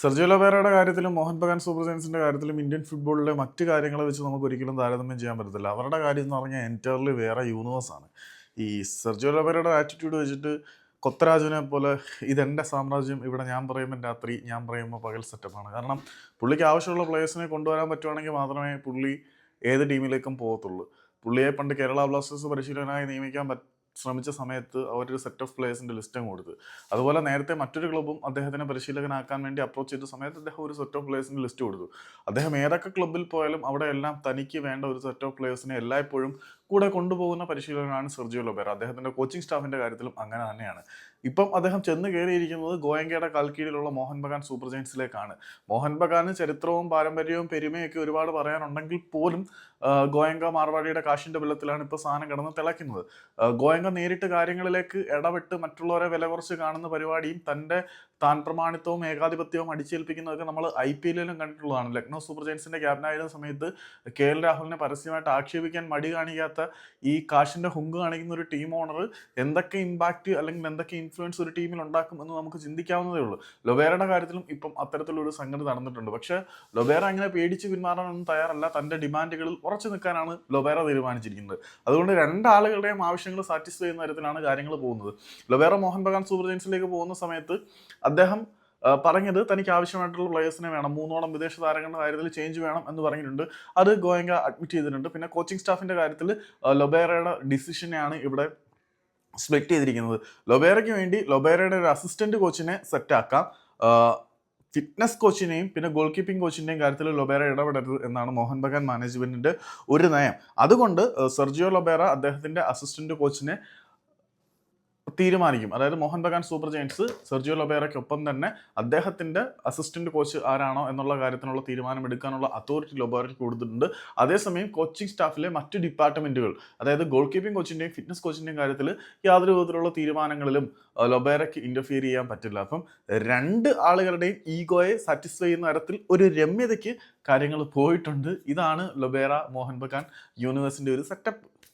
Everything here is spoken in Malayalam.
സെർജിയോ ലൊബേറയുടെ കാര്യത്തിലും മോഹൻ ബഗാൻ സൂപ്പർ ജയൻസിന്റെ കാര്യത്തിലും ഇന്ത്യൻ ഫുട്ബോളിലെ മറ്റ് കാര്യങ്ങളെ വെച്ച് നമുക്ക് ഒരിക്കലും താരതമ്യം ചെയ്യാൻ പറ്റത്തില്ല. അവരുടെ കാര്യം എന്ന് പറഞ്ഞാൽ എന്റയർലി വേറെ യൂണിവേഴ്സാണ് ഈ സെർജിയോ ലൊബേറയുടെ ആറ്റിറ്റ്യൂഡ് വെച്ചിട്ട് കൊത്തരാജുവിനെ പോലെ ഇതെന്റെ സാമ്രാജ്യം ഇവിടെ ഞാൻ പറയുമ്പോൾ രാത്രി ഞാൻ പറയുമ്പോൾ പകൽ സെറ്റപ്പാണ് കാരണം പുള്ളിക്ക് ആവശ്യമുള്ള പ്ലേയേഴ്സിനെ കൊണ്ടുവരാൻ പറ്റുവാണെങ്കിൽ മാത്രമേ പുള്ളി ഏത് ടീമിലേക്കും പോകത്തുള്ളൂ. പുള്ളിയെ പണ്ട് കേരള ബ്ലാസ്റ്റേഴ്സ് പരിശീലകനായി നിയമിക്കാൻ പറ്റ ശ്രമിച്ച സമയത്ത് അവരൊരു സെറ്റ് ഓഫ് പ്ലേയേഴ്സിന്റെ ലിസ്റ്റും കൊടുത്ത്. അതുപോലെ നേരത്തെ മറ്റൊരു ക്ലബ്ബും അദ്ദേഹത്തിനെ പരിശീലകനാക്കാൻ വേണ്ടി അപ്രോച്ച് ചെയ്ത സമയത്ത് അദ്ദേഹം ഒരു സെറ്റ് ഓഫ് പ്ലേയേഴ്സിന്റെ ലിസ്റ്റ് കൊടുത്തു. അദ്ദേഹം ഏതൊക്കെ ക്ലബ്ബിൽ പോയാലും അവിടെ എല്ലാം തനിക്ക് വേണ്ട ഒരു സെറ്റ് ഓഫ് പ്ലേയേഴ്സിനെ എല്ലായ്പ്പോഴും കൂടെ കൊണ്ടുപോകുന്ന പരിശീലകനാണ് സെർജിയോ ലൊബേറ. അദ്ദേഹത്തിന്റെ കോച്ചിങ് സ്റ്റാഫിന്റെ കാര്യത്തിലും അങ്ങനെ തന്നെയാണ്. ഇപ്പം അദ്ദേഹം ചെന്ന് കയറിയിരിക്കുന്നത് ഗോയങ്കയുടെ കാൽക്കീഴിലുള്ള മോഹൻ ബഗാൻ സൂപ്പർ ജയൻസിലേക്കാണ്. മോഹൻ ബഗാന് ചരിത്രവും പാരമ്പര്യവും പെരുമയൊക്കെ ഒരുപാട് പറയാനുണ്ടെങ്കിൽ പോലും ഗോയങ്ക മാർവാടിയുടെ കാശിന്റെ ബലത്തിലാണ് ഇപ്പോൾ സാധനം കിടന്ന് തിളയ്ക്കുന്നത്. ഗോയങ്ക നേരിട്ട് കാര്യങ്ങളിലേക്ക് ഇടപെട്ട് മറ്റുള്ളവരെ വില കുറച്ച് കാണുന്ന പരിപാടിയും തന്റെ താൻ പ്രമാണിത്വവും ഏകാധിപത്യവും അടിച്ചേൽപ്പിക്കുന്നതൊക്കെ നമ്മൾ ഐ പി എല്ലിലും കണ്ടിട്ടുള്ളതാണ്. ലക്നൗ സൂപ്പർ ജയൻസിന്റെ ക്യാപ്റ്റനായിരുന്ന സമയത്ത് കെ എൽ രാഹുലിനെ പരസ്യമായിട്ട് ആക്ഷേപിക്കാൻ മടി കാണിക്കാത്ത ഈ കാശിന്റെ ഹുങ്ക് കാണിക്കുന്ന ഒരു ടീം ഓണർ എന്തൊക്കെ ഇമ്പാക്റ്റ് അല്ലെങ്കിൽ എന്തൊക്കെ ഇൻഫ്ലുവൻസ് ഒരു ടീമിൽ ഉണ്ടാക്കും എന്ന് നമുക്ക് ചിന്തിക്കാവുന്നതേ ഉള്ളൂ. ലൊബേറയുടെ കാര്യത്തിലും ഇപ്പം അത്തരത്തിലൊരു സംഗതി നടന്നിട്ടുണ്ട്. പക്ഷേ ലൊബേറ അങ്ങനെ പേടിച്ച് പിന്മാറാനൊന്നും തയ്യാറല്ല. തന്റെ ഡിമാൻഡുകളിൽ ഉറച്ചു നിൽക്കാനാണ് ലൊബേറ തീരുമാനിച്ചിരിക്കുന്നത്. അതുകൊണ്ട് രണ്ടാളുകളുടെയും ആവശ്യങ്ങൾ സാറ്റിസ്ഫൈ ചെയ്യുന്ന തരത്തിലാണ് കാര്യങ്ങൾ പോകുന്നത്. ലൊബേറ മോഹൻ ബഗാൻ സൂപ്പർ ജെയിൻസിലേക്ക് പോകുന്ന സമയത്ത് അദ്ദേഹം പറഞ്ഞത് തനിക്ക് ആവശ്യമായിട്ടുള്ള പ്ലേയേഴ്സിനെ വേണം മൂന്നോളം വിദേശ താരങ്ങളുടെ കാര്യത്തിൽ ചേഞ്ച് വേണം എന്ന് പറഞ്ഞിട്ടുണ്ട്. അത് ഗോയങ്ക അഡ്മിറ്റ് ചെയ്തിട്ടുണ്ട്. പിന്നെ കോച്ചിങ് സ്റ്റാഫിന്റെ കാര്യത്തിൽ ലൊബേറയുടെ ഡിസിഷനെയാണ് ഇവിടെ സ്പെക്ട് ചെയ്തിരിക്കുന്നത്. ലൊബേറയ്ക്ക് വേണ്ടി ലൊബേറയുടെ ഒരു അസിസ്റ്റന്റ് കോച്ചിനെ സെറ്റാക്കാം ഫിറ്റ്നസ് കോച്ചിനെയും പിന്നെ ഗോൾ കീപ്പിംഗ് കോച്ചിന്റെയും കാര്യത്തിൽ ലൊബേറ ഇടപെടരുത് എന്നാണ് മോഹൻ ബഗാൻ മാനേജ്മെന്റിന്റെ ഒരു നയം. അതുകൊണ്ട് സെർജിയോ ലൊബേറ അദ്ദേഹത്തിന്റെ അസിസ്റ്റന്റ് കോച്ചിനെ തീരുമാനിക്കും. അതായത് Mohan Bagan super giants Sergio ലൊബേറയ്ക്കൊപ്പം തന്നെ അദ്ദേഹത്തിന്റെ അസിസ്റ്റന്റ് കോച്ച് ആരാണോ എന്നുള്ള കാര്യത്തിനുള്ള തീരുമാനം എടുക്കാനുള്ള അതോറിറ്റി ലൊബേറയ്ക്ക് കൊടുത്തിട്ടുണ്ട്. അതേസമയം കോച്ചിങ് സ്റ്റാഫിലെ മറ്റ് ഡിപ്പാർട്ട്മെന്റുകൾ അതായത് ഗോൾ കീപ്പിംഗ് കോച്ചിന്റെയും ഫിറ്റ്നസ് കോച്ചിന്റെയും കാര്യത്തിൽ യാതൊരു വിധത്തിലുള്ള തീരുമാനങ്ങളിലും ലൊബേറയ്ക്ക് ഇന്റർഫിയർ ചെയ്യാൻ പറ്റില്ല. അപ്പം രണ്ട് ആളുകളുടെയും ഈഗോയെ സാറ്റിസ്ഫൈ ചെയ്യുന്ന തരത്തിൽ ഒരു രമ്യതയ്ക്ക് കാര്യങ്ങൾ പോയിട്ടുണ്ട്. ഇതാണ് ലൊബേറ മോഹൻ ബഗാൻ യൂണിവേഴ്സിന്റെ ഒരു സെറ്റപ്പ്